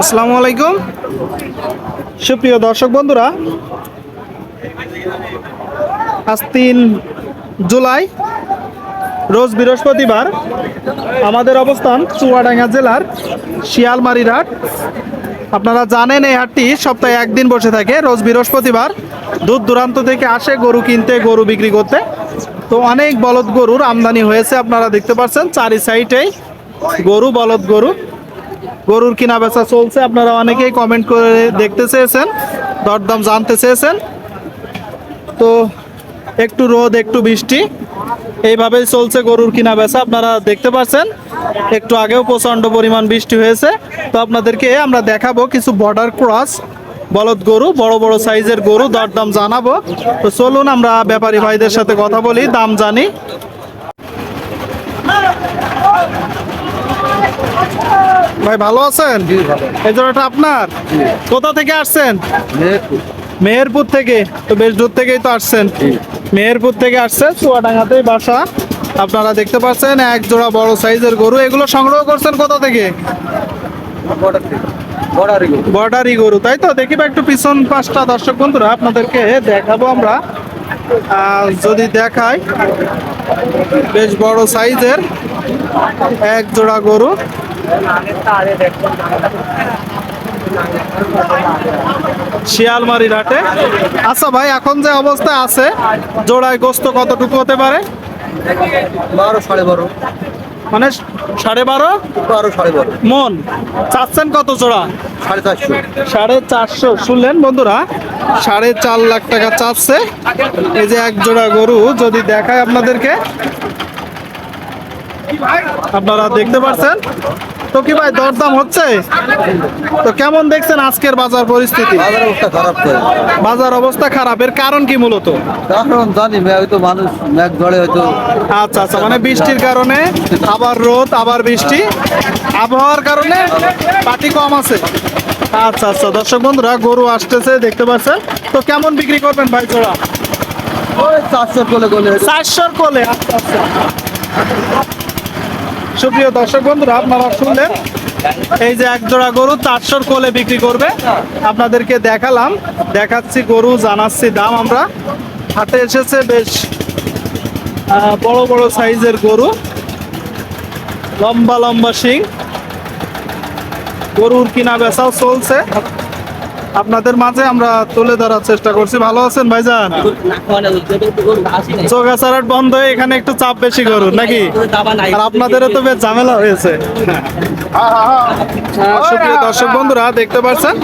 আসসালামু আলাইকুম। সুপ্রিয় দর্শক বন্ধুরা, আজ তিন জুলাই, রোজ বৃহস্পতিবার আমাদের অবস্থান চুয়াডাঙ্গা জেলার শিয়ালমারির হাট আপনারা জানেন এই হাটটি সপ্তাহে একদিন বসে থাকে, রোজ বৃহস্পতিবার। দূর দূরান্ত থেকে আসে, গরু কিনতে, গরু বিক্রি করতে। তো অনেক বলদ গরুর আমদানি হয়েছে, আপনারা দেখতে পাচ্ছেন চারি সাইডেই গরু, বলদ গরু। গরুর কিনা বেচা চলছে, আপনারা অনেকেই কমেন্ট করে দেখতে চেয়েছেন, দরদাম জানতে চেয়েছেন। তো একটু রোদ, একটু বৃষ্টি, এইভাবেই চলছে গরুর কিনা বেচা, আপনারা দেখতে পাচ্ছেন একটু আগেও প্রচণ্ড পরিমাণ বৃষ্টি হয়েছে। তো আপনাদেরকে আমরা দেখাবো কিছু বর্ডার ক্রস বলদ গরু, বড় বড় সাইজের গরু, দরদাম জানাব। তো চলুন আমরা ব্যাপারী ভাইদের সাথে কথা বলি, দাম জানি। ভাই ভালো আছেন? এই জোড়াটা আপনার? কোথা থেকে আসছেন? মেহেরপুর। থেকে। তো বেশ দূর থেকেই তো আসছেন। মেহেরপুর থেকে আসছে চুয়াডাঙ্গাতেই বাসা। আপনারা দেখতে পাচ্ছেন এক জোড়া বড় সাইজের গরু। এগুলো সংগ্রহ করছেন কোথা থেকে? বর্ডারি গরু। তাই তো? দেখিবা একটু পিছন পাঁচটা দর্শক বন্ধুরা আপনাদেরকে দেখাবো আমরা। যদি দেখাই বেশ বড় সাইজের এক জোড়া গরু। শিয়ালমারির হাটে আচ্ছা ভাই এখন যে অবস্থা আছে জোড়ায় গোস্ত কতটুকু হতে পারে? বারো সাড়ে বারো। মানে সাড়ে বারো? বারো সাড়ে বারো। মন। চাচ্ছেন কত জোড়া? সাড়ে চারশো। সাড়ে চারশো। শুনলেন বন্ধুরা সাড়ে চার লাখ টাকা চাচ্ছে। এই যে এক জোড়া গরু যদি দেখায় আপনাদেরকে। আপনারা দেখতে পাচ্ছেন তো কি ভাই দরদাম হচ্ছে? তো কেমন দেখছেন আজকের বাজার পরিস্থিতি? বাজার অবস্থা খারাপ বাজার অবস্থা খারাপের কারণ কি মূলত? কারণ জানি হয়তো মানুষ ম্যাগ ধরে হয়তো আচ্ছা আচ্ছা মানে বৃষ্টির কারণে আবার রোদ আবার বৃষ্টি। আবহাওয়ার কারণে পাটি কম আছে। আচ্ছা আচ্ছা দর্শক বন্ধুরা গরু আসতেছে দেখতে পাচ্ছেন? তো কেমন বিক্রি করবেন ভাই জোড়া? ওই চারশো কোলে কোলে চারশোর কোলে আচ্ছা আচ্ছা। সুপ্রিয় দর্শক বন্ধুরা, আপনারা শুনলেন এই যে এক জোড়া গরু চারশোর কোলে বিক্রি করবে। আপনাদেরকে দেখালাম, দেখাচ্ছি গরু, জানাচ্ছি দাম আমরা। হাতে এসেছে বেশ বড় বড় সাইজের গরু। লম্বা লম্বা শিং। গরুর কিনা বেচাও চলছে। আপনাদের মাঝে আমরা তুলে ধরার চেষ্টা করছি। ভালো আছেন ভাইজান? চোখাচারাট বন্ধ হয়ে এখানে একটু চাপ বেশি করুন নাকি? আর আপনাদেরও তো বেশ ঝামেলা হয়েছে। আহ, সুপ্রিয় দর্শক বন্ধুরা দেখতে পাচ্ছেন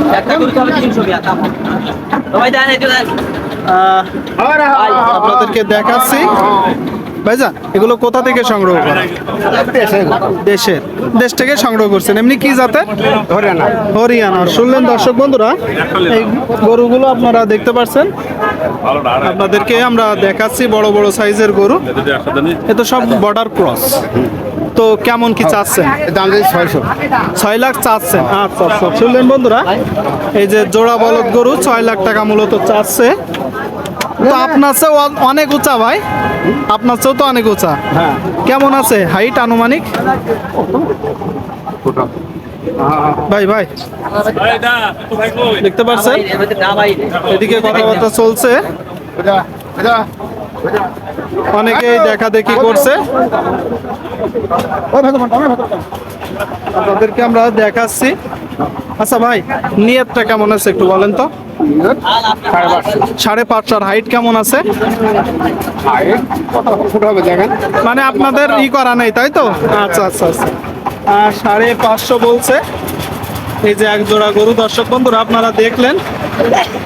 আপনাদেরকে দেখাচ্ছি। ভাইজান এগুলো কোথা থেকে সংগ্রহ করা দেশের। দেশ থেকে সংগ্রহ করছেন। এমনি কি জাতে হরিয়ানা। হরিয়ানা। শুনলেন দর্শক বন্ধুরা এই গরুগুলো আপনারা দেখতে পাচ্ছেন আপনাদেরকে আমরা দেখাচ্ছি বড় বড় সাইজের গরু। এ তো সব বর্ডার ক্রস তো কেমন কি চাচ্ছেন? দাম ছয়শো। ছয় লাখ চাচ্ছেন। আচ্ছা আচ্ছা। শুনলেন বন্ধুরা এই যে জোড়া বলদ গরু ছয় লাখ টাকা মূলত চাচ্ছে। তো আপনার চেয়েও অনেক উঁচা ভাই। আপনার চেয়েও তো অনেক উঁচা। কেমন আছে হাইট আনুমানিক? ভাই ভাই। দেখতে পাচ্ছেন? এদিকে কথাবার্তা চলছে। অনেকেই দেখা দেখি করছে। আপনাদেরকে আমরা দেখাচ্ছি। আচ্ছা ভাই, নিয়তটা কেমন আছে একটু বলেন তো? সাড়ে পাঁচশোর হাইট কেমন আছে? মানে আপনাদের ই করা নেই, তাই তো? আচ্ছা আচ্ছা আচ্ছা। সাড়ে পাঁচশো বলছে। এই যে এক জোড়া গরু, দর্শক বন্ধুরা, আপনারা দেখলেন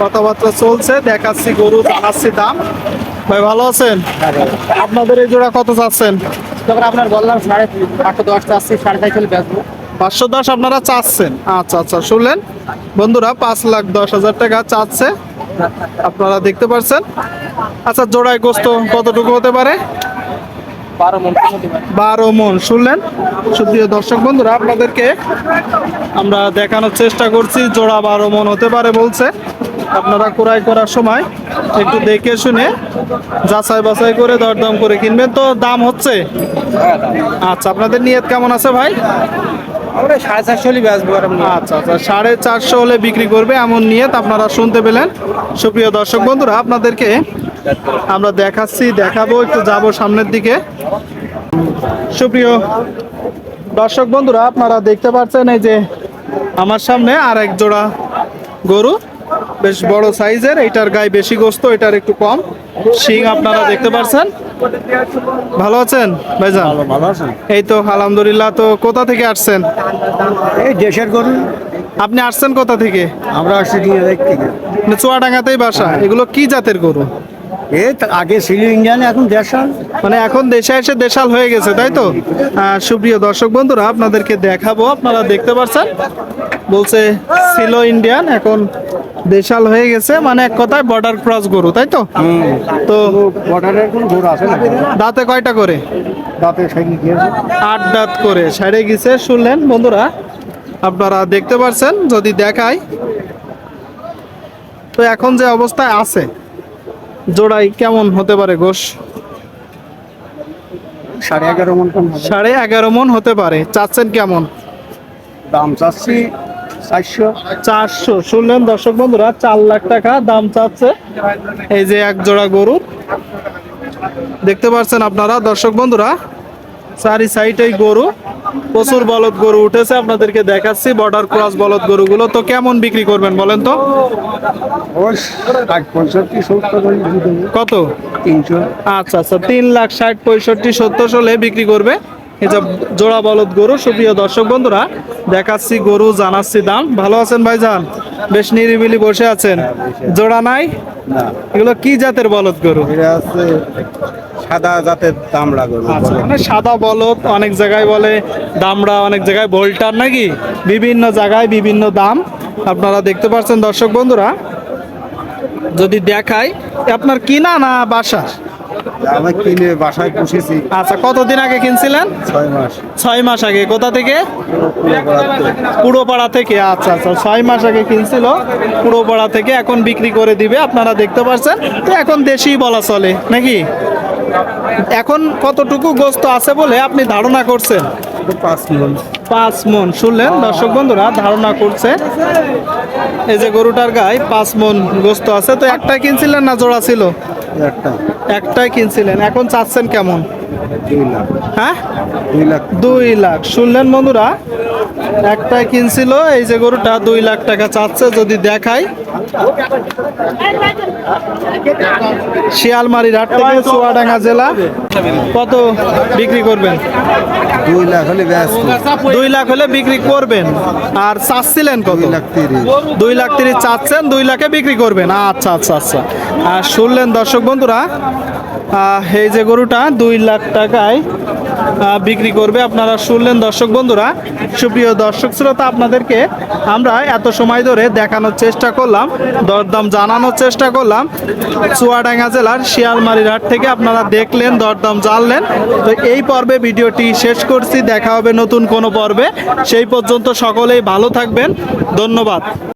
কথাবার্তা চলছে, দেখাচ্ছি গরু, জানাচ্ছি দাম। ভাই, ভালো আছেন? আপনাদের এই জোড়া কত চাচ্ছেন? আপনার বললাম সাড়ে আটশো দশ চাচ্ছি, সাড়ে চারশো বেচবো। পাঁচশো দশ আপনারা চাচ্ছেন। আচ্ছা আচ্ছা শুনলেন? বন্ধুরা পাঁচ লাখ দশ হাজার টাকা চাচ্ছে। আপনারা দেখতে পাচ্ছেন? আচ্ছা জোড়ায় গোস্ত কতটুকু হতে পারে? বারো মন বারো মন শুনলেন? সুপ্রিয় দর্শক বন্ধুরা আপনাদেরকে আমরা দেখানোর চেষ্টা করছি জোড়া বারো মন হতে পারে বলছে। আপনারা ক্রয় করার সময় একটু দেখে শুনে যাচাই বাছাই করে দরদাম করে কিনবেন। তো দাম হচ্ছে? আচ্ছা আপনাদের নিয়ত কেমন আছে ভাই? সাড়ে চারশো হলে বেচবো আচ্ছা আচ্ছা সাড়ে চারশো হলে বিক্রি করবে এমন নিয়ত আপনারা শুনতে পেলেন। সুপ্রিয় দর্শক বন্ধুরা, আপনাদেরকে আমরা দেখাচ্ছি, দেখাবো, একটু যাব সামনের দিকে। সুপ্রিয় দর্শক বন্ধুরা, আপনারা দেখতে পাচ্ছেন এই যে আমার সামনে আর এক জোড়া গরু, বেশ বড় সাইজের এটার গায়ে বেশি গোস্ত, এটার একটু কম। শিং আপনারা দেখতে পাচ্ছেন। ভালো আছেন ভাইজান? ভালো আছেন? এই তো আলহামদুলিল্লাহ। তো কোথা থেকে আসছেন? এই দেশের গরু। আপনি আসছেন কোথা থেকে? আমরা আসছি দিয়ে দেখতে মানে চুয়াডাঙ্গাতেই বাসা। এগুলো কি জাতের গরু? এ আগে ছিল ইন্ডিয়ান এখন দেশাল। মানে এখন দেশে এসে দেশাল হয়ে গেছে তাই তো? সুপ্রিয় দর্শক বন্ধুরা আপনাদেরকে দেখাবো আপনারা দেখতে পাচ্ছেন বলছে ছিল ইন্ডিয়ান এখন দেশাল হয়ে গেছে মানে এক কথায় বর্ডার ক্রস গরু তাই তো? তো বর্ডারের কোনো গরু আছে না দাঁতে কয়টা করে? দাঁতে আট দাঁত করে সাইডে গেছে শুনলেন বন্ধুরা? আপনারা দেখতে পাচ্ছেন যদি দেখায় তো এখন যে অবস্থায় আছে জোড়াই কেমন হতে পারে গোশ? সাড়ে এগারো মন সাড়ে এগারো মন হতে পারে চাচ্ছেন কেমন? দাম চাচ্ছি চারশো চারশো। শুনলেন দর্শক বন্ধুরা চার লাখ টাকা দাম চাচ্ছে এই যে এক জোড়া গরু। দেখতে পাচ্ছেন আপনারা দর্শক বন্ধুরা চারি সাইডেই গরু। প্রচুর বলদ গরু উঠেছে আপনাদেরকে দেখাচ্ছি বর্ডার ক্রস বলদ গরুগুলো। তো কেমন বিক্রি করবেন বলেন তো? কত? আচ্ছা আচ্ছা তিন লাখ ষাট পঁয়ষট্টি সত্তর হলে বিক্রি করবে? এই যে জোড়া বলদ গরু সুপ্রিয় দর্শক বন্ধুরা দেখাচ্ছি গরু জানাচ্ছি দাম। ভালো আছেন ভাইজান? বেশ নিরিবিলি বসে আছেন। জোড়া নাই? এগুলো কি জাতের বলদ গরু? আছে সাদা জাতের দামড়া গরু আচ্ছা মানে সাদা বলদ অনেক জায়গায় বলে দামড়া অনেক জায়গায় বোল্টার নাকি? বিভিন্ন জায়গায় বিভিন্ন দাম। আপনারা দেখতে পাচ্ছেন দর্শক বন্ধুরা। যদি দেখাই আপনার কিনা না বাসার? আমরা কিনে বাসায় পুষেছি। আচ্ছা কতদিন আগে কিনছিলেন? ছয় মাস। ছয় মাস আগে। কোথা থেকে? পুরোপাড়া থেকে। আচ্ছা আচ্ছা ছয় মাস আগে কিনছিল। পুরোপাড়া থেকে এখন বিক্রি করে দিবে আপনারা দেখতে পাচ্ছেন তো এখন দেশি বলা চলে নাকি? এখন কতটুকু গোস্ত আছে বলে আপনি ধারণা করছেন? পাঁচ মন। পাঁচ মন শুনলেন? দর্শক বন্ধুরা ধারণা করছে। এই যে গরুটার গায়ে পাঁচ মন গোস্ত আছে। তো একটাই কিনছিলেন না জোড়া ছিল? একটা একটাই কিনছিলেন। এখন চাচ্ছেন কেমন? দুই লাখ। হ্যাঁ? দুই লাখ। দুই লাখ। শুনলেন বন্ধুরা একটাই কিনছিল এই যে গরুটা দুই লাখ টাকা চাচ্ছে যদি দেখাই। শিয়ালমারি হাট থেকে চুয়াডাঙ্গা জেলা কত বিক্রি করবেন? দুই লাখ হলে দুই লাখ হলে বিক্রি করবেন। আর চাচ্ছিলেন কত? দুই লাখ তিরিশ। দুই লাখ তিরিশ চাচ্ছেন দুই লাখে বিক্রি করবেন। আচ্ছা আচ্ছা আচ্ছা। আর শুনলেন দর্শক বন্ধুরা এই যে গরুটা দুই লাখ টাকায় বিক্রি করবে। আপনারা শুনলেন দর্শক বন্ধুরা, সুপ্রিয় দর্শক শ্রোতা, আপনাদেরকে আমরা এত সময় ধরে দেখানোর চেষ্টা করলাম, দরদাম জানানোর চেষ্টা করলাম। চুয়াডাঙ্গা জেলার শিয়ালমারির হাট থেকে আপনারা দেখলেন, দরদাম জানলেন। তো এই পর্বে ভিডিওটি শেষ করছি, দেখা হবে নতুন কোনো পর্বে। সেই পর্যন্ত সকলেই ভালো থাকবেন। ধন্যবাদ।